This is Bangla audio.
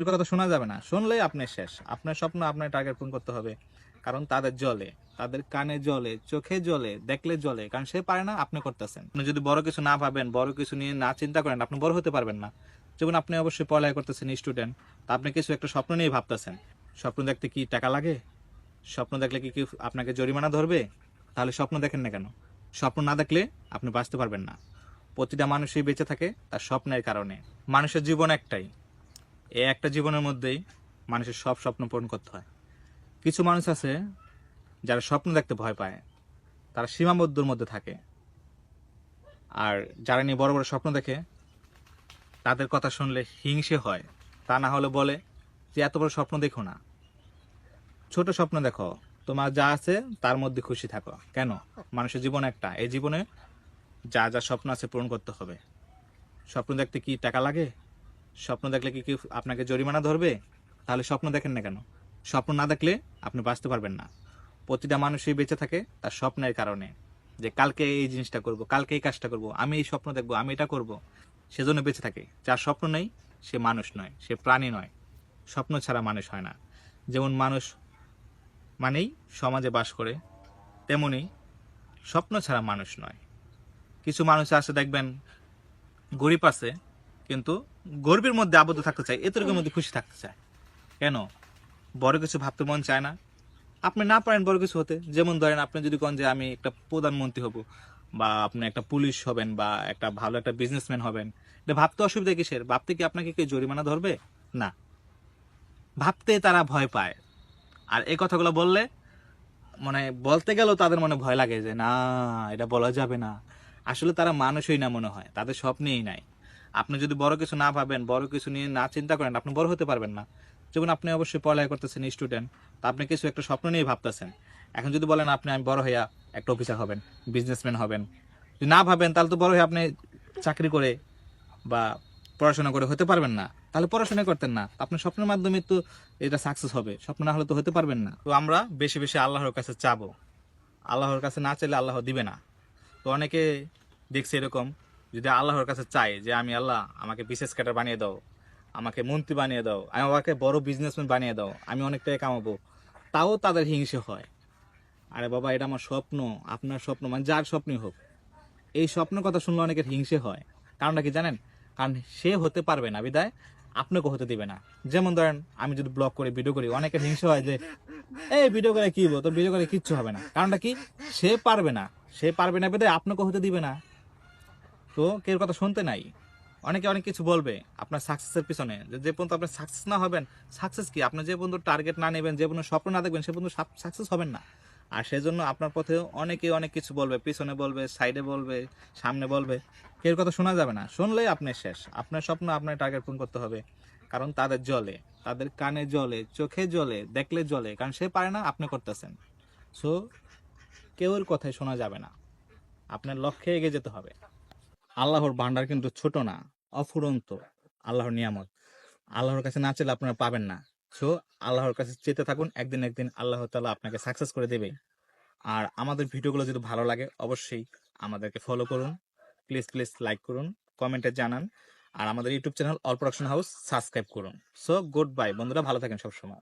ওই কথা শোনা যাবে না। শুনলেই আপনি শেষ। আপনার স্বপ্ন আপনার টার্গেট পূরণ করতে হবে। কারণ তাদের জলে, তাদের কানে জলে, চোখে জলে, দেখলে জলে, কারণ সে পারে না, আপনি করতেছেন। আপনি যদি বড় কিছু না ভাবেন, বড় কিছু নিয়ে না চিন্তা করেন, আপনি বড় হতে পারবেন না। যেমন আপনি অবশ্যই পড়ালেখা করতেছেন স্টুডেন্ট তা আপনি কিছু একটা স্বপ্ন নিয়ে ভাবতেছেন। স্বপ্ন দেখতে কি টাকা লাগে? স্বপ্ন দেখলে কি কি আপনাকে জরিমানা ধরবে? তাহলে স্বপ্ন দেখেন না কেন? স্বপ্ন না দেখলে আপনি বাঁচতে পারবেন না। প্রতিটা মানুষই বেঁচে থাকে তার স্বপ্নের কারণে। মানুষের জীবন একটাই। এই একটা জীবনের মধ্যেই মানুষের সব স্বপ্ন পূরণ করতে হয়। কিছু মানুষ আছে যারা স্বপ্ন দেখতে ভয় পায়। তারা সীমাবদ্ধর মধ্যে থাকে। আর যারা নিয়ে বড় বড় স্বপ্ন দেখে, তাদের কথা শুনলে হিংসে হয়। তা না হলে বলে যে, এত বড় স্বপ্ন দেখো না। ছোট স্বপ্ন দেখো। তোমার যা আছে, তার মধ্যে খুশি থাকো। কেন? মানুষের জীবন একটা। এই জীবনে যা যা স্বপ্ন আছে, পূরণ করতে হবে। স্বপ্ন দেখতে কি টাকা লাগে? স্বপ্ন দেখলে কি কি আপনাকে জরিমানা ধরবে? তাহলে স্বপ্ন দেখেন না কেন? স্বপ্ন না দেখলে আপনি বাঁচতে পারবেন না। প্রতিটা মানুষই বেঁচে থাকে তার স্বপ্নের কারণে। যে কালকে এই জিনিসটা করব, কালকে এই কাজটা করব, আমি এই স্বপ্ন দেখব, আমি এটা করব, সেজন্য বেঁচে থাকে। যার স্বপ্ন নেই, সে মানুষ নয়, সে প্রাণী নয়। স্বপ্ন ছাড়া মানুষ হয় না। যেমন মানুষ মানেই সমাজে বাস করে, তেমনি স্বপ্ন ছাড়া মানুষ নয়। কিছু মানুষ আছে দেখবেন, গরিব আছে, কিন্তু গরিবের মধ্যে আবদ্ধ থাকতে চায় এতটুকুর মধ্যে খুশি থাকতে চায়। কেন? বড় কিছু ভাবতে মন চায় না। আপনি না পারেন বড় কিছু হতে। যেমন ধরেন আপনি যদি কন যে আমি একটা প্রধানমন্ত্রী হব বা আপনি একটা পুলিশ হবেন বা একটা ভালো একটা বিজনেসম্যান হবেন। এটা ভাবতে অসুবিধা কিসের? ভাবতে কি আপনাকে কেউ জরিমানা ধরবে? না। ভাবতে তারা ভয় পায়। আর এই কথাগুলো বললে মানে বলতে গেলেও তাদের মনে ভয় লাগে যে না এটা বলা যাবে না। আসলে তারা মানুষই না মনে হয়। তাদের স্বপ্নেই নাই। আপনি যদি বড় কিছু না ভাবেন, বড় কিছু নিয়ে না চিন্তা করেন, আপনি বড় হতে পারবেন না। যেমন আপনি অবশ্যই পড়ালেখা করতেছেন স্টুডেন্ট তা আপনি কিছু একটা স্বপ্ন নিয়ে ভাবতেছেন। এখন যদি বলেন আপনি, আমি বড় হইয়া একটা অফিসার হবেন বিজনেসম্যান হবেন। যদি না ভাবেন, তাহলে তো বড় হয়ে আপনি চাকরি করে বা পড়াশোনা করে হতে পারবেন না। তাহলে পড়াশোনা করতেন না। আপনার স্বপ্নের মাধ্যমে তো এটা সাকসেস হবে। স্বপ্ন না হলে তো হতে পারবেন না। তো আমরা বেশি বেশি আল্লাহর কাছে চাবো। আল্লাহর কাছে না চাইলে আল্লাহ দিবে না। তো অনেকে দেখছে এরকম যদি আল্লাহর কাছে চাই যে আমি আল্লাহ আমাকে বিশেষ ক্যাটার বানিয়ে দাও, আমাকে মন্ত্রী বানিয়ে দাও, আমি আমাকে বড় বিজনেসম্যান বানিয়ে দাও, আমি অনেক টাকা কামাবো, তাও তাদের হিংসে হয়। আরে বাবা, এটা আমার স্বপ্ন, আপনার স্বপ্ন মানে যার স্বপ্নই হোক। এই স্বপ্নের কথা শুনলে অনেকের হিংসে হয়। কারণটা কি জানেন? কারণ সে হতে পারবে না, বিদায়। আপনাকে হতে দিবে না। যেমন ধরেন, আমি যদি ব্লগ করি ভিডিও করি, অনেকের হিংসে হয় যে, এই ভিডিও করে কি তোর ভিডিও করে কিচ্ছু হবে না। কারণটা কি? সে পারবে না। সে পারবে না, বিদায়। আপনাকে হতে দিবে না। তো কেউ কথা শুনতে নাই। অনেকে অনেক কিছু বলবে আপনার সাকসেসের পিছনে। যে পর্যন্ত আপনি সাকসেস না হবেন সাকসেস কি? আপনি যে পর্যন্ত টার্গেট না নেবেন, যে পর্যন্ত স্বপ্ন না দেখবেন, সে পর্যন্ত সাকসেস হবেন না। আর সেজন্য আপনার পথে অনেকে অনেক কিছু বলবে, পিছনে বলবে সাইডে বলবে, সামনে বলবে। কেউ কথা শোনা যাবে না। শুনলেই আপনি শেষ। আপনার স্বপ্ন আপনার টার্গেট পূরণ করতে হবে। কারণ তাদের জলে, তাদের কানে জলে, চোখে জলে, দেখলে জলে, কারণ সে পারে না, আপনি করতেছেন। সো কেউর কথাই শোনা যাবে না। আপনার লক্ষ্যে এগিয়ে যেতে হবে। আল্লাহর ভান্ডার কিন্তু ছোট না, অফুরন্ত আল্লাহর নিয়ামত। আল্লাহর কাছে না চাইলে আপনারা পাবেন না। সো আল্লাহর কাছে চেতে থাকুন, একদিন একদিন আল্লাহ তালা আপনাকে সাকসেস করে দেবে আর আমাদের ভিডিওগুলো যদি ভালো লাগে, অবশ্যই আমাদেরকে ফলো করুন। প্লিজ প্লিজ লাইক করুন কমেন্টে জানান। আর আমাদের YouTube channel all production house subscribe করুন। সো গুড বাই বন্ধুরা, ভালো থাকেন সবসময়।